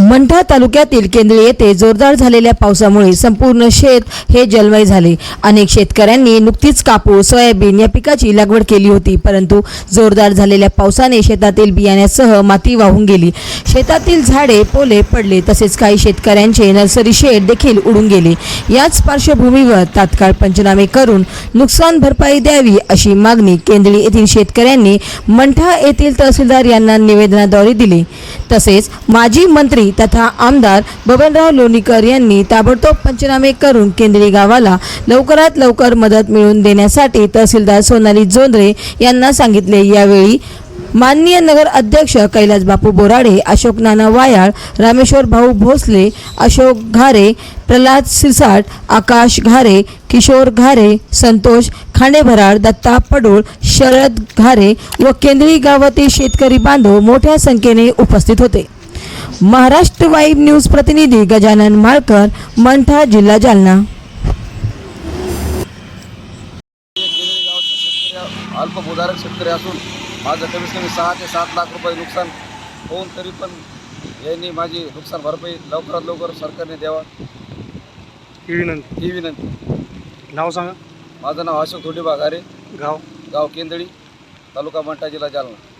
मंठा तालुक्यातील केंद्रे येथे जोरदार झालेल्या पावसामुळे संपूर्ण शेत हे जलमय झाले. अनेक शेतकऱ्यांनी नुकतीच कापूर सोयाबीन या पिकाची लागवड केली होती परंतु जोरदार झालेल्या पावसाने शेतातील बियाण्यासह माती वाहून गेली. शेतातील झाडे पोले पडले तसेच काही शेतकऱ्यांचे नर्सरी शेड देखील उडून गेले. याच पार्श्वभूमीवर तात्काळ पंचनामे करून नुकसान भरपाई द्यावी अशी मागणी केंद्रीय येथील शेतकऱ्यांनी मंठा येथील तहसीलदार यांना निवेदनाद्वारे दिली. तसेच माजी मंत्री तथा आमदार बबनराव लोणीकर यांनी ताबडतोब पंचनामे करून केंद्री गावाला लवकरात लवकर मदत मिळवून देण्यासाठी तहसीलदार सोनाली जोंद्रे यांना सांगितले. यावेळी माननीय नगर अध्यक्ष कैलास बापू बोराडे अशोक नाना वायाळ रामेश्वर भाऊ भोसले अशोक घारे प्रल्हाद सिरसाट आकाश घारे किशोर घारे संतोष खांडेभराड दत्ता पडोळ शरद घारे व केंद्री गावातील शेतकरी बांधव मोठ्या संख्येने उपस्थित होते. महाराष्ट्र वाईब न्यूज प्रतिनिधी गजानन माळकर मंठा जिल्हा जालना. अल्पभूधारक शेतकरी असून माझं कमीत कमी सहा ते सात लाख रुपये नुकसान होऊन तरी पण यांनी माझी नुकसान भरपाई लवकरात लवकर सरकारने द्यावा. ही विनंती. ही विनंती. नाव सांगा. माझं नाव अशोक थोडी बागारे गाव. गाव केंदळी तालुका मंठा जिल्हा जालना.